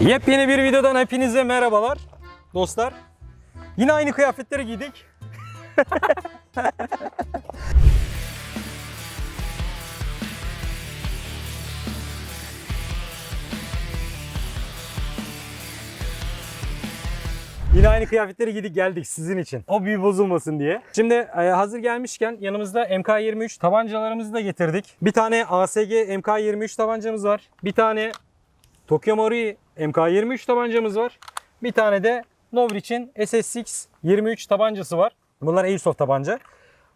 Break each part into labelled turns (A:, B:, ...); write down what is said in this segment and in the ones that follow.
A: Yepyeni bir videodan hepinize merhabalar dostlar. Yine aynı kıyafetleri giydik. Yine aynı kıyafetleri giydik geldik sizin için. O büyü bozulmasın diye. Şimdi e, hazır gelmişken yanımızda MK23 tabancalarımızı da getirdik. Bir tane ASG MK23 tabancamız var. Bir tane Tokyo Marui MK23 tabancamız var. Bir tane de Novrich'in SSX 23 tabancası var. Bunlar Airsoft tabanca.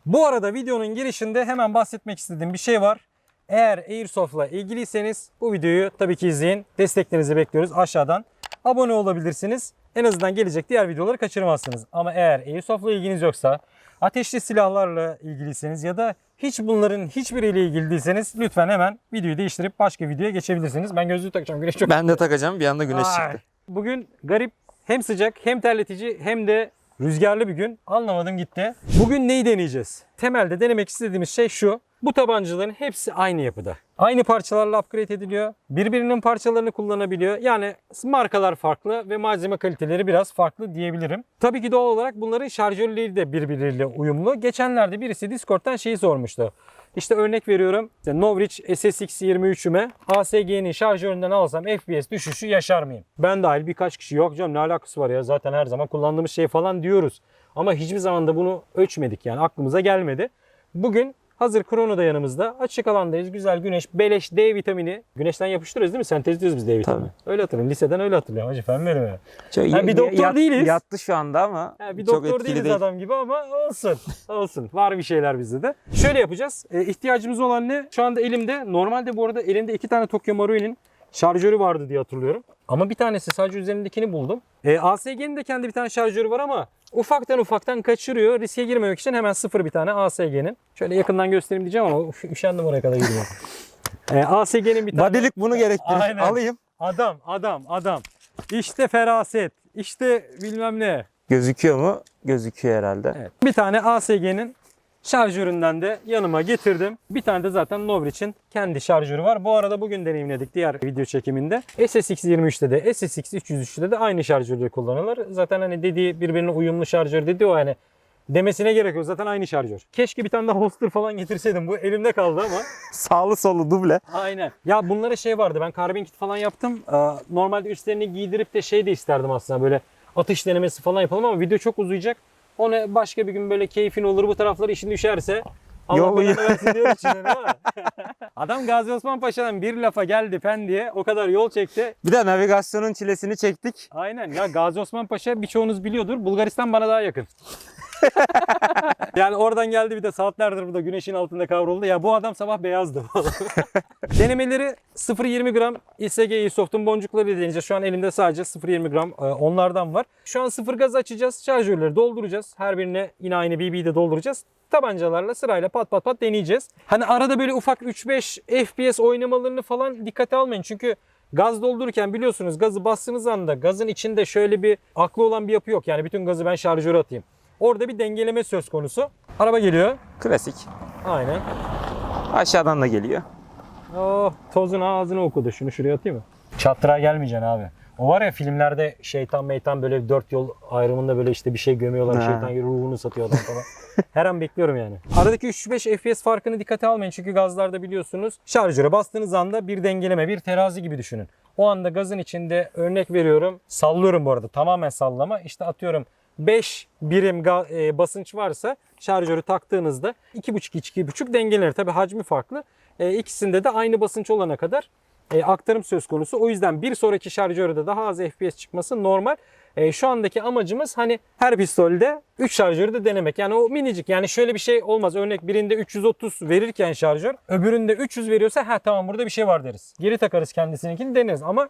A: Bu arada videonun girişinde hemen bahsetmek istediğim bir şey var. Eğer Airsoft'la ilgiliyseniz bu videoyu tabii ki izleyin. Desteklerinizi bekliyoruz aşağıdan. Abone olabilirsiniz. En azından gelecek diğer videoları kaçırmazsınız. Ama eğer Airsoft'la ilginiz yoksa, ateşli silahlarla ilgiliyseniz ya da hiç bunların hiçbiriyle ilgili değilseniz lütfen hemen videoyu değiştirip başka videoya geçebilirsiniz. Ben gözlüğü takacağım. Güneş çok
B: Ben de takacağım bir anda güneş
A: Ay.
B: çıktı.
A: Bugün garip hem sıcak hem terletici hem de rüzgarlı bir gün. Anlamadım gitti. Bugün neyi deneyeceğiz? Temelde denemek istediğimiz şey şu. Bu tabancaların hepsi aynı yapıda. Aynı parçalarla upgrade ediliyor. Birbirinin parçalarını kullanabiliyor. Yani markalar farklı ve malzeme kaliteleri biraz farklı diyebilirim. Tabii ki doğal olarak bunların şarjörleri de birbirleriyle uyumlu. Geçenlerde birisi Discord'dan şeyi sormuştu. İşte örnek veriyorum. İşte Novrich SSX 23'üme ASG'nin şarjöründen alsam FPS düşüşü yaşar mıyım? Ben dahil birkaç kişi yok canım ne alakası var ya zaten her zaman kullandığımız şey falan diyoruz. Ama hiçbir zaman da bunu ölçmedik yani aklımıza gelmedi. Bugün hazır krono da yanımızda. Açık alandayız. Güzel güneş, beleş D vitamini. Güneşten yapıştırıyoruz değil mi? Sentezliyoruz biz D vitamini. Öyle hatırlıyorum. Liseden öyle hatırlıyorum. Hacı fen benim ya.
B: Çok-
A: Ha, bir doktor değiliz.
B: Yattı şu anda ama
A: Ha, bir
B: çok
A: doktor
B: etkili
A: değiliz
B: değil.
A: adam gibi ama olsun. olsun. Var bir şeyler bizde de. Şöyle yapacağız. E, ihtiyacımız olan ne? Şu anda elimde. Normalde bu arada elimde iki tane Tokyo Marui'nin şarjörü vardı diye hatırlıyorum. Ama bir tanesi sadece üzerindekini buldum. E, ASG'nin de kendi bir tane şarjörü var ama ufaktan ufaktan kaçırıyor. Riske girmemek için hemen sıfır bir tane ASG'nin. Şöyle yakından göstereyim diyeceğim ama uf, üşendim oraya kadar girmeye. E, ASG'nin bir tane...
B: Bodylik bunu gerektirir.
A: Aynen.
B: Alayım.
A: Adam, adam, adam. İşte feraset. İşte bilmem ne.
B: Gözüküyor mu? Gözüküyor herhalde.
A: Evet. Bir tane ASG'nin şarjöründen de yanıma getirdim. Bir tane de zaten Novrich'in kendi şarjörü var. Bu arada bugün deneyimledik diğer video çekiminde. SSX 23'te de SSX 303'te de aynı şarjörleri kullanılır. Zaten hani dediği birbirine uyumlu şarjör dedi o yani demesine gerek yok. Zaten aynı şarjör. Keşke bir tane daha holster falan getirseydim. Bu elimde kaldı ama.
B: Sağlı sollu duble.
A: Aynen. Ya bunlara şey vardı. Ben karbon kit falan yaptım. Ee, Normalde üstlerini giydirip de şey de isterdim aslında böyle atış denemesi falan yapalım ama video çok uzayacak. Onu başka bir gün böyle keyfin olur bu tarafları işin düşerse Allah
B: Yol-
A: belanı versin diyor? Adam Gazi Osman Paşa'dan bir lafa geldi Pendik'e o kadar yol çekti.
B: Bir de navigasyonun çilesini çektik.
A: Aynen ya Gazi Osman Paşa birçoğunuz biliyordur. Bulgaristan bana daha yakın. yani oradan geldi bir de saatlerdir burada güneşin altında kavruldu. Ya bu adam sabah beyazdı. Denemeleri 0.20 gram ISG Airsoft'un boncukları deneyeceğiz. Şu an elimde sadece 0.20 gram e, onlardan var. Şu an sıfır gaz açacağız. Şarjörleri dolduracağız. Her birine yine aynı BB'yi de dolduracağız. Tabancalarla sırayla pat pat pat deneyeceğiz. Hani arada böyle ufak 3-5 FPS oynamalarını falan dikkate almayın. Çünkü Gaz doldururken biliyorsunuz gazı bastığınız anda gazın içinde şöyle bir aklı olan bir yapı yok. Yani bütün gazı ben şarjöre atayım. Orada bir dengeleme söz konusu. Araba geliyor.
B: Klasik.
A: Aynen.
B: Aşağıdan da geliyor.
A: Oh tozun ağzını okudu. Şunu şuraya atayım mı? Çattıra gelmeyeceksin abi. O var ya filmlerde şeytan meytan böyle dört yol ayrımında böyle işte bir şey gömüyorlar.
B: Ha.
A: Şeytan gibi ruhunu satıyor adam falan. Her an bekliyorum yani. Aradaki 3-5 FPS farkını dikkate almayın. Çünkü gazlarda biliyorsunuz şarjöre bastığınız anda bir dengeleme, bir terazi gibi düşünün. O anda gazın içinde örnek veriyorum. Sallıyorum bu arada. Tamamen sallama. İşte atıyorum 5 birim e, basınç varsa şarjörü taktığınızda 2,5-2,5 dengelenir. Tabi hacmi farklı. E, ikisinde de aynı basınç olana kadar e, aktarım söz konusu. O yüzden bir sonraki şarjörde daha az FPS çıkması normal. E, şu andaki amacımız hani her pistolde 3 şarjörü de denemek. Yani o minicik yani şöyle bir şey olmaz. Örnek birinde 330 verirken şarjör öbüründe 300 veriyorsa ha tamam burada bir şey var deriz. Geri takarız kendisininkini deneriz ama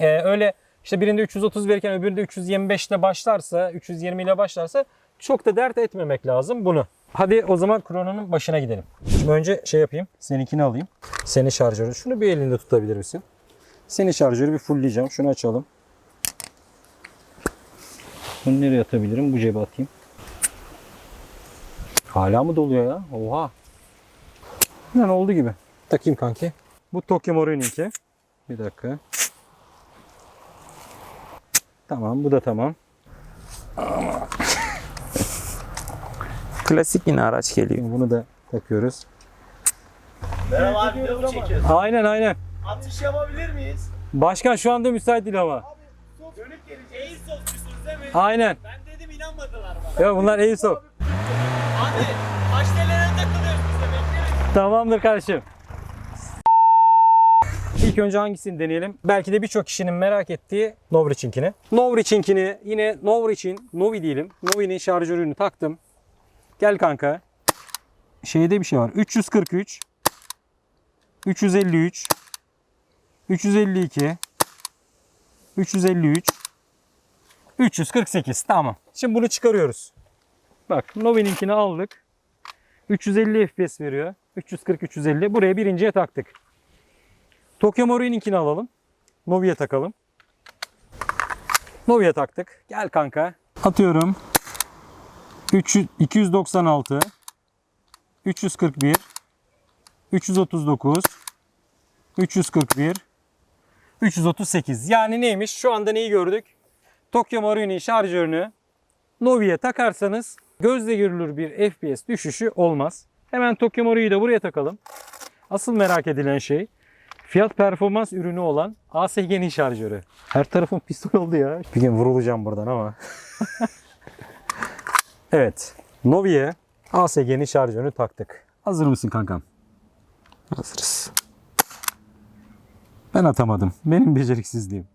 A: ee, öyle işte birinde 330 verirken öbüründe 325 ile başlarsa, 320 ile başlarsa çok da dert etmemek lazım bunu. Hadi o zaman krononun başına gidelim. Şimdi önce şey yapayım. Seninkini alayım. Senin şarjörü. Şunu bir elinde tutabilir misin? Senin şarjörü bir fullleyeceğim. Şunu açalım. Bunu nereye atabilirim? Bu cebe atayım. Hala mı doluyor ya? Oha. Yani oldu gibi. Takayım kanki. Bu Tokyo Marui'ninki. Bir dakika. Tamam bu da tamam.
B: Klasik yine araç geliyor.
A: Şimdi bunu da takıyoruz.
C: Merhaba abi video mu çekiyorsun?
A: Aynen aynen.
C: Atış yapabilir miyiz?
A: Başkan şu anda müsait değil ama.
C: Dönüp geleceğiz. Airsoftçusunuz değil mi?
A: Aynen.
C: Ben dedim inanmadılar bana.
A: Ya bunlar Airsoft.
C: Hadi kaç TL'den takılıyoruz biz de bekleriz.
A: Tamamdır kardeşim. İlk önce hangisini deneyelim? Belki de birçok kişinin merak ettiği Novriç'inkini. Novriç'inkini yine Novriç'in Novi diyelim. Novi'nin şarjörünü taktım. Gel kanka. Şeyde bir şey var. 343 353 352 353 348 tamam. Şimdi bunu çıkarıyoruz. Bak Novi'ninkini aldık. 350 FPS veriyor. 340 350. Buraya birinciye taktık. Tokyo Mori'ninkini alalım. Novi'ye takalım. Novi'ye taktık. Gel kanka. Atıyorum. 300 296 341 339 341 338. Yani neymiş? Şu anda neyi gördük? Tokyo Mario'nun şarjörünü Novi'ye takarsanız gözle görülür bir FPS düşüşü olmaz. Hemen Tokyo Mario'yu da buraya takalım. Asıl merak edilen şey fiyat performans ürünü olan ASG'nin şarjörü. Her tarafım pistol oldu ya. Bir gün vurulacağım buradan ama. evet. Novi'ye ASG'nin şarjörünü taktık. Hazır mısın kankam?
B: Hazırız.
A: Ben atamadım. Benim beceriksizliğim.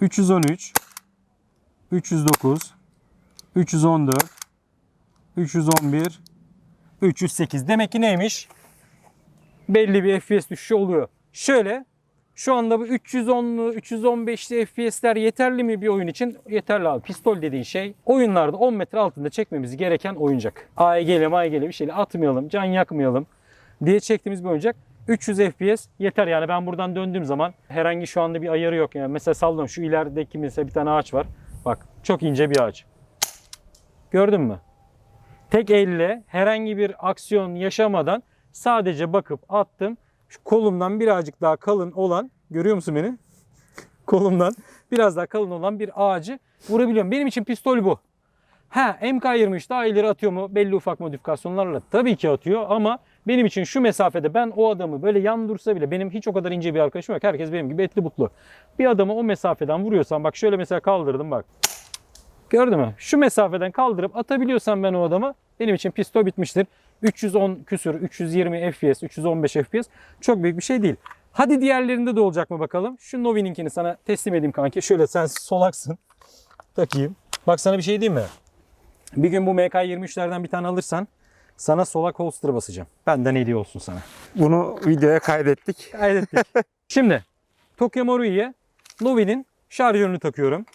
A: 313 309 314 311 308. Demek ki neymiş? Belli bir FPS düşüşü oluyor. Şöyle şu anda bu 310'lu 315'li FPS'ler yeterli mi bir oyun için? Yeterli abi. Pistol dediğin şey oyunlarda 10 metre altında çekmemiz gereken oyuncak. AEG'li MAEG'li bir şeyle atmayalım, can yakmayalım diye çektiğimiz bir oyuncak. 300 FPS yeter yani ben buradan döndüğüm zaman herhangi şu anda bir ayarı yok. Yani mesela sallıyorum şu ilerideki mesela bir tane ağaç var. Bak çok ince bir ağaç. Gördün mü? Tek elle herhangi bir aksiyon yaşamadan sadece bakıp attım. Şu kolumdan birazcık daha kalın olan görüyor musun beni? kolumdan biraz daha kalın olan bir ağacı vurabiliyorum. Benim için pistol bu. Ha MK23 daha ileri atıyor mu belli ufak modifikasyonlarla tabii ki atıyor ama benim için şu mesafede ben o adamı böyle yan dursa bile benim hiç o kadar ince bir arkadaşım yok. Herkes benim gibi etli butlu. Bir adamı o mesafeden vuruyorsam bak şöyle mesela kaldırdım bak. Gördün mü? Şu mesafeden kaldırıp atabiliyorsam ben o adamı benim için pistol bitmiştir. 310 küsür, 320 FPS, 315 FPS çok büyük bir şey değil. Hadi diğerlerinde de olacak mı bakalım. Şu Novi'ninkini sana teslim edeyim kanki. Şöyle sen solaksın. Takayım. Bak sana bir şey diyeyim mi? Bir gün bu MK23'lerden bir tane alırsan sana solak holster basacağım. Benden hediye olsun sana.
B: Bunu videoya kaydettik.
A: Kaydettik. Şimdi Tokyo Marui'ye Novi'nin şarjörünü takıyorum.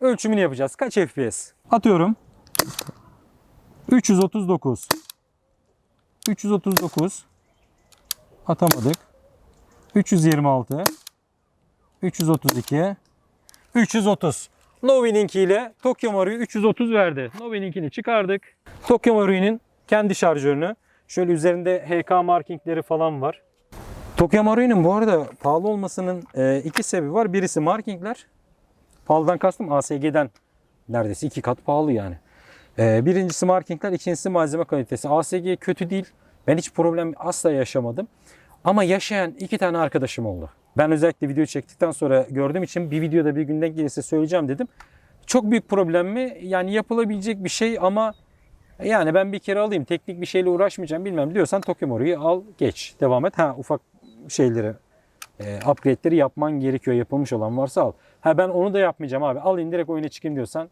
A: Ölçümünü yapacağız. Kaç FPS? Atıyorum. 339. 339. Atamadık. 326. 332. 330. Novi'ninkiyle Tokyo Marui 330 verdi. Novi'ninkini çıkardık. Tokyo Marui'nin kendi şarjörünü. Şöyle üzerinde HK markingleri falan var. Tokyo Marui'nin bu arada pahalı olmasının e, iki sebebi var. Birisi markingler. Pahalıdan kastım ASG'den neredeyse iki kat pahalı yani. E, birincisi markingler, ikincisi malzeme kalitesi. ASG kötü değil. Ben hiç problem asla yaşamadım. Ama yaşayan iki tane arkadaşım oldu. Ben özellikle video çektikten sonra gördüğüm için bir videoda bir günden gelirse söyleyeceğim dedim. Çok büyük problem mi? Yani yapılabilecek bir şey ama yani ben bir kere alayım teknik bir şeyle uğraşmayacağım bilmem diyorsan Tokyo Mario'yu al geç devam et. Ha ufak şeyleri e, upgrade'leri yapman gerekiyor yapılmış olan varsa al. Ha ben onu da yapmayacağım abi alayım direkt oyuna çıkayım diyorsan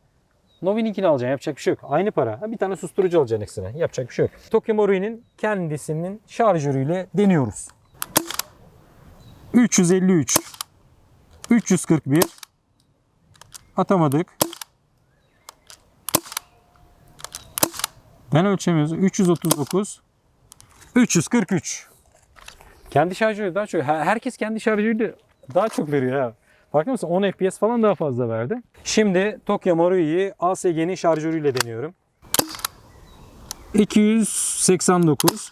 A: Novi'ninkini alacaksın yapacak bir şey yok. Aynı para. Bir tane susturucu alacaksın ekstra. Yapacak bir şey yok. Tokyo Mario'nun kendisinin şarjörüyle deniyoruz. 353 341 atamadık. Ben ölçemiyoruz. 339 343 kendi şarjörü daha çok. her- Herkes kendi şarjörü daha çok veriyor ha. Farkında mısın? 10 FPS falan daha fazla verdi. Şimdi Tokyo Marui'yi ASG'nin şarjörüyle deniyorum. 289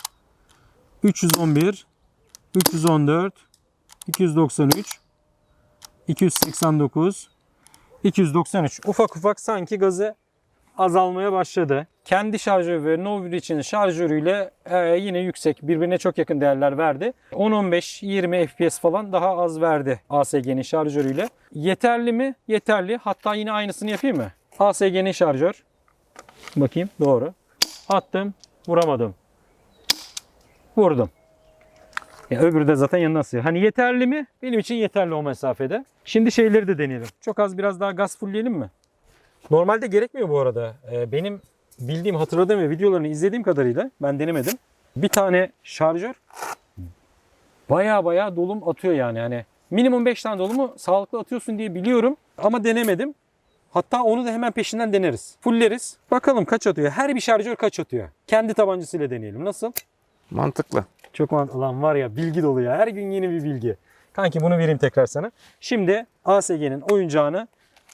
A: 311 314 293 289 293. Ufak ufak sanki gazı azalmaya başladı. Kendi şarjörü ve Novir için şarjörüyle e, yine yüksek birbirine çok yakın değerler verdi. 10-15-20 FPS falan daha az verdi ASG'nin şarjörüyle. Yeterli mi? Yeterli. Hatta yine aynısını yapayım mı? ASG'nin şarjör. Bakayım doğru. Attım vuramadım. Vurdum. Ya öbürü de zaten yanına sığıyor. Hani yeterli mi? Benim için yeterli o mesafede. Şimdi şeyleri de deneyelim. Çok az biraz daha gaz fullleyelim mi? Normalde gerekmiyor bu arada. Ee, benim bildiğim, hatırladığım ve videolarını izlediğim kadarıyla ben denemedim. Bir tane şarjör baya baya dolum atıyor yani. yani minimum 5 tane dolumu sağlıklı atıyorsun diye biliyorum ama denemedim. Hatta onu da hemen peşinden deneriz. Fulleriz. Bakalım kaç atıyor. Her bir şarjör kaç atıyor. Kendi tabancasıyla deneyelim. Nasıl?
B: Mantıklı.
A: Çok mantıklı. Lan var ya bilgi dolu ya. Her gün yeni bir bilgi. Kanki bunu vereyim tekrar sana. Şimdi ASG'nin oyuncağını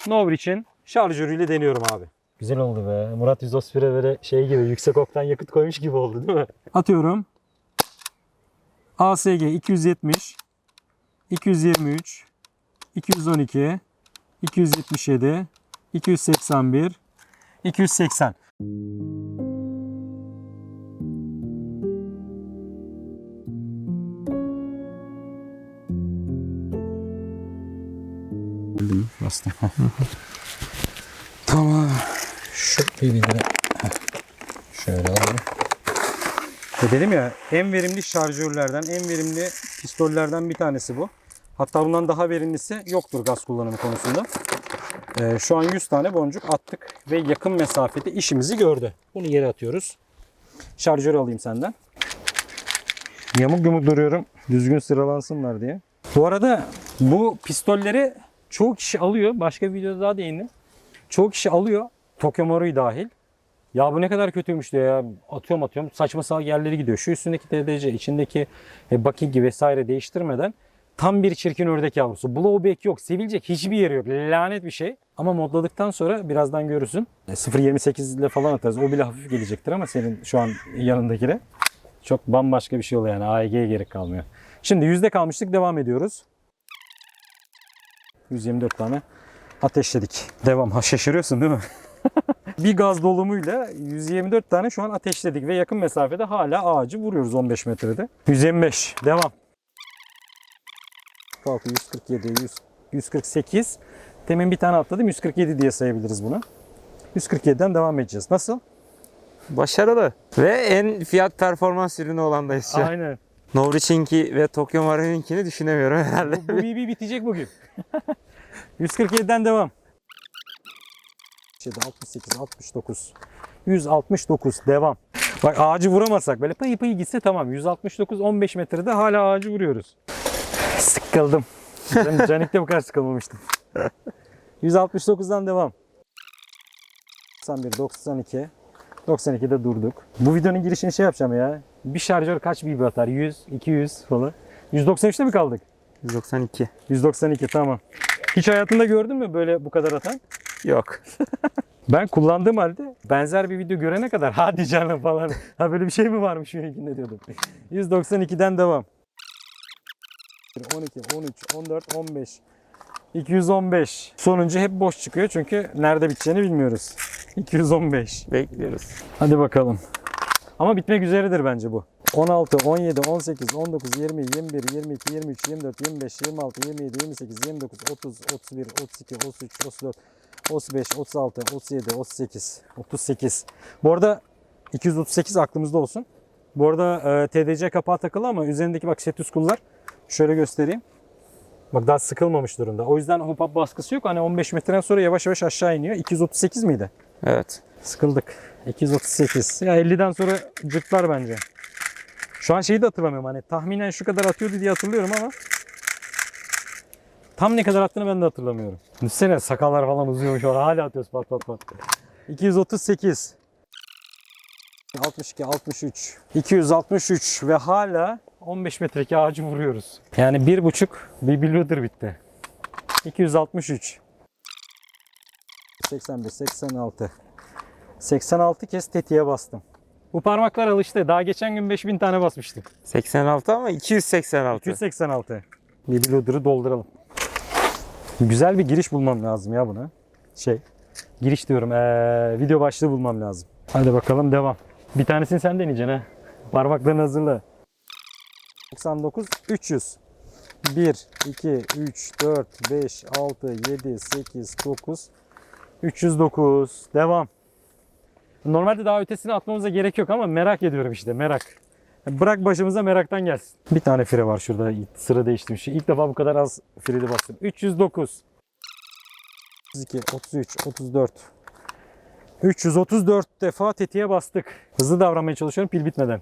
A: Novrich'in şarjörüyle deniyorum abi. Güzel oldu be. Murat 131'e böyle şey gibi yüksek oktan yakıt koymuş gibi oldu değil mi? Atıyorum. ASG 270 223 212 277 281 280 Bastım. tamam. Şu bilgileri şöyle alalım. E dedim ya en verimli şarjörlerden, en verimli pistollerden bir tanesi bu. Hatta bundan daha verimlisi yoktur gaz kullanımı konusunda. E, şu an 100 tane boncuk attık ve yakın mesafede işimizi gördü. Bunu yere atıyoruz. Şarjörü alayım senden. Yamuk yumuk duruyorum. Düzgün sıralansınlar diye. Bu arada bu pistolleri çoğu kişi alıyor. Başka bir videoda daha değindim. Çoğu kişi alıyor. Tokyo Marui dahil. Ya bu ne kadar kötüymüş diyor ya. Atıyorum atıyorum. Saçma salak yerlere gidiyor. Şu üstündeki TDC, içindeki e, Bucking vesaire değiştirmeden tam bir çirkin ördek yavrusu. Blowback yok. Sevilecek hiçbir yeri yok. Lanet bir şey. Ama modladıktan sonra birazdan görürsün. E, 0.28 ile falan atarız. O bile hafif gelecektir ama senin şu an yanındakine. Çok bambaşka bir şey oluyor yani. AEG'ye gerek kalmıyor. Şimdi yüzde kalmıştık. Devam ediyoruz. 124 tane ateşledik. Devam. Ha şaşırıyorsun değil mi? bir gaz dolumuyla 124 tane şu an ateşledik ve yakın mesafede hala ağacı vuruyoruz 15 metrede. 125. Devam. Kalkı 147, 100, 148. Temin bir tane atladım. 147 diye sayabiliriz bunu. 147'den devam edeceğiz. Nasıl?
B: Başarılı. Ve en fiyat performans ürünü olandayız.
A: Aynen.
B: Novrich'inki ve Tokyo Mario'nunkini düşünemiyorum herhalde.
A: Bu, bu BB bitecek bugün. 147'den devam. 67, 68, 69. 169 devam. Bak ağacı vuramasak böyle payı payı gitse tamam. 169 15 metrede hala ağacı vuruyoruz. Sıkıldım. Can, Canik'te bu kadar sıkılmamıştım. 169'dan devam. 91, 92. 92'de durduk. Bu videonun girişini şey yapacağım ya. Bir şarjör kaç BB atar? 100, 200 falan. 193'te mi kaldık?
B: 192.
A: 192 tamam. Hiç hayatında gördün mü böyle bu kadar atan?
B: Yok.
A: Ben kullandığım halde benzer bir video görene kadar hadi canım falan. Ha böyle bir şey mi varmış benimkinde diyordum. 192'den devam. 12, 13, 14, 15. 215. Sonuncu hep boş çıkıyor çünkü nerede biteceğini bilmiyoruz. 215.
B: Bekliyoruz.
A: Hadi bakalım. Ama bitmek üzeredir bence bu. 16, 17, 18, 19, 20, 21, 22, 23, 24, 25, 26, 27, 28, 29, 30, 31, 32, 33, 34, 35, 36, 37, 38, 38. Bu arada 238 aklımızda olsun. Bu arada e, TDC kapağı takılı ama üzerindeki bak set kullar. Şöyle göstereyim. Bak daha sıkılmamış durumda. O yüzden hop up baskısı yok. Hani 15 metreden sonra yavaş yavaş aşağı iniyor. 238 miydi?
B: Evet.
A: Sıkıldık. 238. Ya 50'den sonra cırtlar bence. Şu an şeyi de hatırlamıyorum. Hani tahminen şu kadar atıyordu diye hatırlıyorum ama tam ne kadar attığını ben de hatırlamıyorum. Düşünsene sakallar falan uzuyormuş orada hala atıyoruz pat pat pat. 238. 62, 63, 263 ve hala 15 metreki ağacı vuruyoruz. Yani bir buçuk bir biludur bitti. 263. 85, 86. 86 kez tetiğe bastım. Bu parmaklar alıştı. Daha geçen gün 5000 tane basmıştık.
B: 86 ama 286.
A: 286. Bir loader'ı dolduralım. Güzel bir giriş bulmam lazım ya buna. Şey, giriş diyorum. Ee, video başlığı bulmam lazım. Hadi bakalım devam. Bir tanesini sen deneyeceksin ha. Parmaklarını hazırla. 99 300. 1 2 3 4 5 6 7 8 9 309. Devam. Normalde daha ötesini atmamıza gerek yok ama merak ediyorum işte merak. Bırak başımıza meraktan gelsin. Bir tane fire var şurada sıra değiştim. Şu ilk defa bu kadar az freli bastım. 309. 32, 33, 34. 334 defa tetiğe bastık. Hızlı davranmaya çalışıyorum pil bitmeden.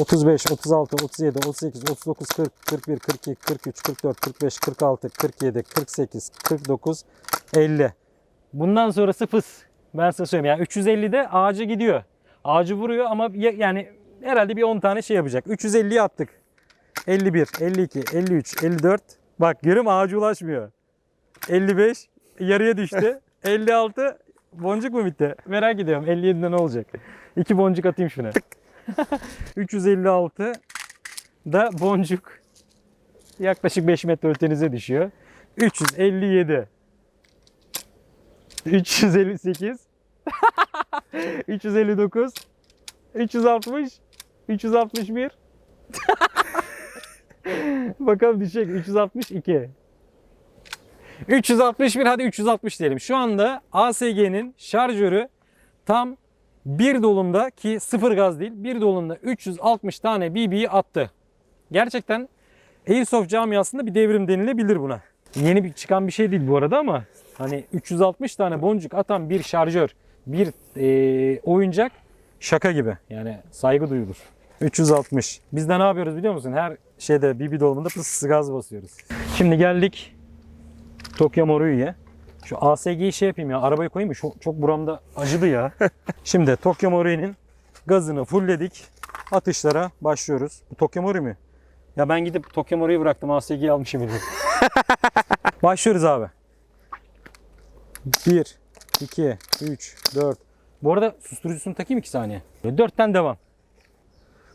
A: 35, 36, 37, 38, 39, 40, 41, 42, 43, 44, 45, 46, 47, 48, 49, 50. Bundan sonrası fıs. Ben size söyleyeyim. Yani 350'de ağacı gidiyor. Ağacı vuruyor ama ya- yani herhalde bir 10 tane şey yapacak. 350'yi attık. 51, 52, 53, 54. Bak görüyorum ağacı ulaşmıyor. 55 yarıya düştü. 56 boncuk mu bitti? Merak ediyorum 57'de ne olacak? İki boncuk atayım şuna. 356 da boncuk yaklaşık 5 metre ötenize düşüyor. 357 358 359 360 361 Bakalım düşecek 362 361 hadi 360 diyelim. Şu anda ASG'nin şarjörü tam bir dolumda ki sıfır gaz değil bir dolumda 360 tane BB'yi attı. Gerçekten Airsoft camiasında bir devrim denilebilir buna. Yeni bir çıkan bir şey değil bu arada ama hani 360 tane boncuk atan bir şarjör, bir eee, oyuncak şaka gibi. Yani saygı duyulur. 360. Biz de ne yapıyoruz biliyor musun? Her şeyde BB dolumunda pıs gaz basıyoruz. Şimdi geldik Tokyo Moruyu'ya. Şu ASG'yi şey yapayım ya arabayı koyayım mı? Çok, çok buramda acıdı ya. Şimdi Tokyo Moruyu'nun gazını fullledik. Atışlara başlıyoruz. Bu Tokyo Moruyu mu? Ya ben gidip Tokyo Moruyu'yu bıraktım ASG'yi almışım. Başlıyoruz abi. 1, 2, 3, 4. Bu arada susturucusunu takayım 2 saniye. 4'ten devam.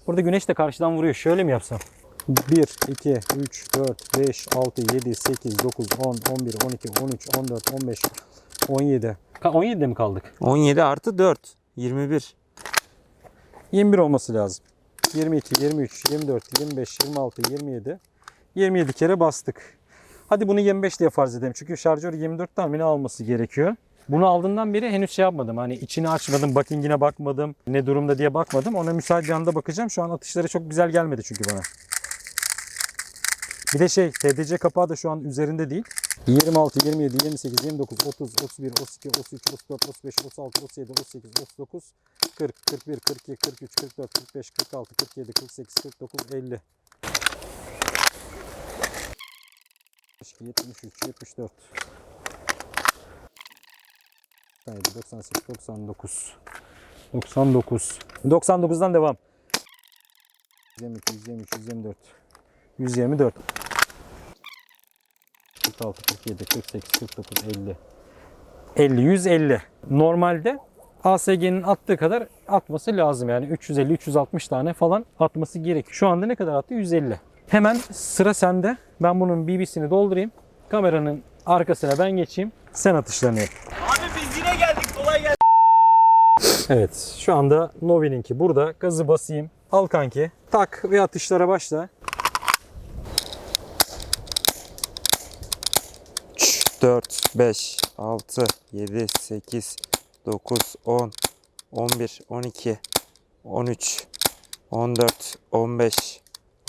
A: Burada güneş de karşıdan vuruyor. Şöyle mi yapsam? 1, 2, 3, 4, 5, 6, 7, 8, 9, 10, 11, 12, 13, 14, 15, 17. Ka- 17'de mi kaldık?
B: 17 artı 4. 21.
A: 21 olması lazım. 22, 23, 24, 25, 26, 27. 27 kere bastık. Hadi bunu 25 diye farz edelim. Çünkü şarjör 24 tane alması gerekiyor. Bunu aldığından beri henüz şey yapmadım. Hani içini açmadım, backingine bakmadım. Ne durumda diye bakmadım. Ona müsait bir anda bakacağım. Şu an atışları çok güzel gelmedi çünkü bana. Bir de şey, TDC kapağı da şu an üzerinde değil. 26, 27, 28, 29, 30, 31, 32, 33, 34, 35, 36, 37, 38, 39, 40, 41, 42, 43, 44, 45, 46, 47, 48, 49, 50. 73, 74. 97, 98, 99. 99. 99'dan devam. 122, 123, 124. 124. 46, 47, 48, 49, 50. 50, 150. Normalde ASG'nin attığı kadar atması lazım. Yani 350, 360 tane falan atması gerekiyor. Şu anda ne kadar attı? 150. Hemen sıra sende. Ben bunun BB'sini doldurayım. Kameranın arkasına ben geçeyim. Sen atışlarını yap.
C: Abi biz yine geldik kolay gelsin.
A: Evet şu anda Novi'ninki burada. Gazı basayım. Al kanki. Tak ve atışlara başla.
B: 3, 4, 5, 6, 7, 8, 9, 10, 11, 12, 13, 14, 15,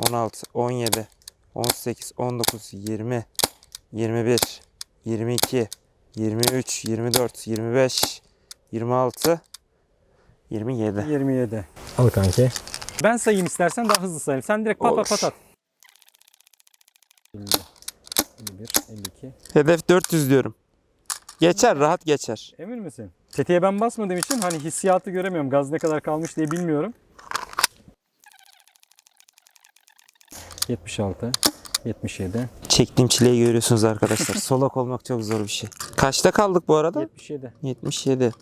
B: 16, 17, 18, 19, 20, 21, 22, 23, 24, 25, 26, 27.
A: 27. Al kanki. Ben sayayım istersen daha hızlı sayayım. Sen direkt pat pat pat
B: Olur.
A: at. 50, 51, 52.
B: Hedef 400 diyorum. Geçer, rahat geçer.
A: Emin misin? Tetiğe ben basmadığım için hani hissiyatı göremiyorum. Gaz ne kadar kalmış diye bilmiyorum. 76, 77,
B: Çektiğim çileyi görüyorsunuz arkadaşlar. Solak olmak çok zor bir şey. Kaçta kaldık bu arada?
A: 77,
B: 77.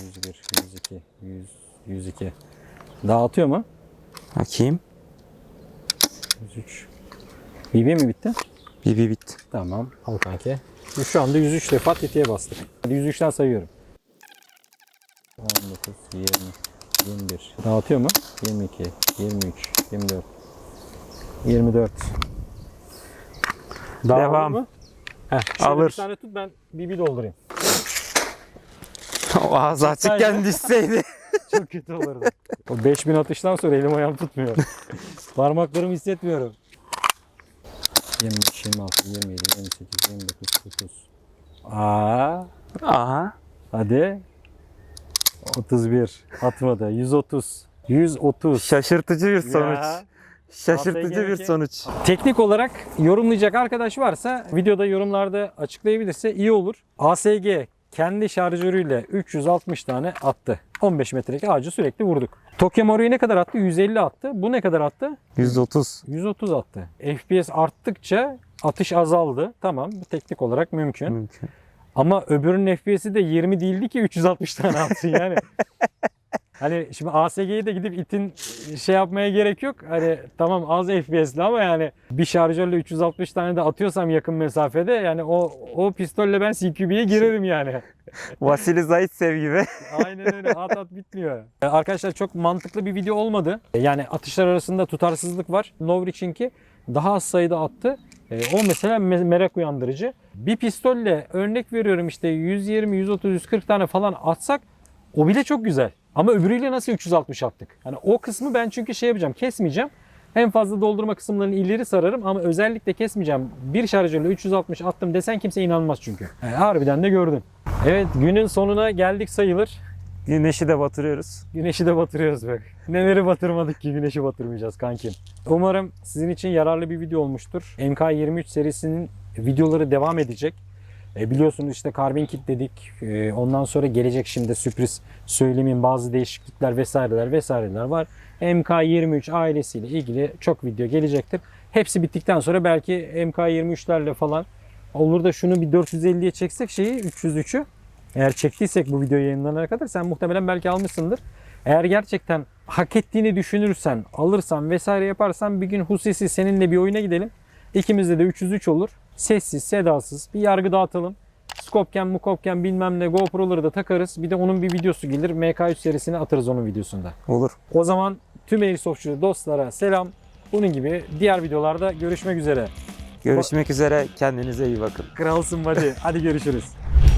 A: 101, 102, 100, 102. Daha atıyor mu?
B: Bakayım.
A: 103, BB mi bitti?
B: Bir bitti.
A: Tamam. Al kanki. Biz Şu anda 103 defa tetiğe bastık. Hadi 103'ten sayıyorum. 19, 20, 21. Dağıtıyor mu? 22, 23, 24, 24. Daha
B: Devam.
A: mı? Heh, şöyle
B: Alır.
A: Bir tane tut ben BB doldurayım.
B: O ağzı açıkken düşseydi.
A: Çok kötü olurdu. O 5000 atıştan sonra elim ayağım tutmuyor. Parmaklarımı hissetmiyorum. 23, 26, 27, 28, 29, 30. Aa,
B: Aha.
A: hadi. 31. Atmadı. 130. 130.
B: Şaşırtıcı bir sonuç.
A: Ya.
B: Şaşırtıcı bir sonuç.
A: Teknik olarak yorumlayacak arkadaş varsa videoda yorumlarda açıklayabilirse iyi olur. ASG kendi şarjörüyle 360 tane attı. 15 metrelik ağacı sürekli vurduk. Tokyo Mario'yu ne kadar attı? 150 attı. Bu ne kadar attı?
B: 130.
A: 130 attı. FPS arttıkça atış azaldı. Tamam bu teknik olarak mümkün.
B: Mümkün.
A: Ama öbürünün FPS'i de 20 değildi ki 360 tane atsın yani. hani şimdi ASG'yi de gidip itin şey yapmaya gerek yok. Hani tamam az FPS'li ama yani bir şarjörle 360 tane de atıyorsam yakın mesafede yani o o pistolle ben CQB'ye girerim yani.
B: Vasili Zaitsev gibi.
A: Aynen öyle at at bitmiyor. Ee, Arkadaşlar çok mantıklı bir video olmadı. Yani atışlar arasında tutarsızlık var. Lovrich'inki daha az sayıda attı. Ee, O mesela me- merak uyandırıcı. Bir pistolle örnek veriyorum işte 120, 130, 140 tane falan atsak o bile çok güzel. Ama öbürüyle nasıl 360 attık? Hani o kısmı ben çünkü şey yapacağım kesmeyeceğim. En fazla doldurma kısımlarını ileri sararım ama özellikle kesmeyeceğim. Bir şarjörle 360 attım desen kimse inanmaz çünkü. Yani harbiden de gördün. Evet günün sonuna geldik sayılır.
B: Güneşi de batırıyoruz.
A: Güneşi de batırıyoruz bak. Neleri batırmadık ki güneşi batırmayacağız kankim. Umarım sizin için yararlı bir video olmuştur. MK23 serisinin videoları devam edecek. E, biliyorsunuz işte Carbon Kit dedik. E, ondan sonra gelecek şimdi sürpriz söylemeyin bazı değişiklikler vesaireler vesaireler var. MK23 ailesiyle ilgili çok video gelecektir. Hepsi bittikten sonra belki MK23'lerle falan olur da şunu bir 450'ye çeksek şeyi 303'ü eğer çektiysek bu video yayınlanana kadar sen muhtemelen belki almışsındır. Eğer gerçekten hak ettiğini düşünürsen, alırsan vesaire yaparsan bir gün Husisi seninle bir oyuna gidelim. İkimizde de 303 olur. Sessiz, sedasız bir yargı dağıtalım. Skopken, mukopken bilmem ne GoPro'ları da takarız. Bir de onun bir videosu gelir. MK3 serisini atarız onun videosunda.
B: Olur.
A: O zaman tüm Airsoftçu dostlara selam. Bunun gibi diğer videolarda görüşmek üzere.
B: Görüşmek üzere. Kendinize iyi bakın.
A: Kralsın hadi. Hadi görüşürüz.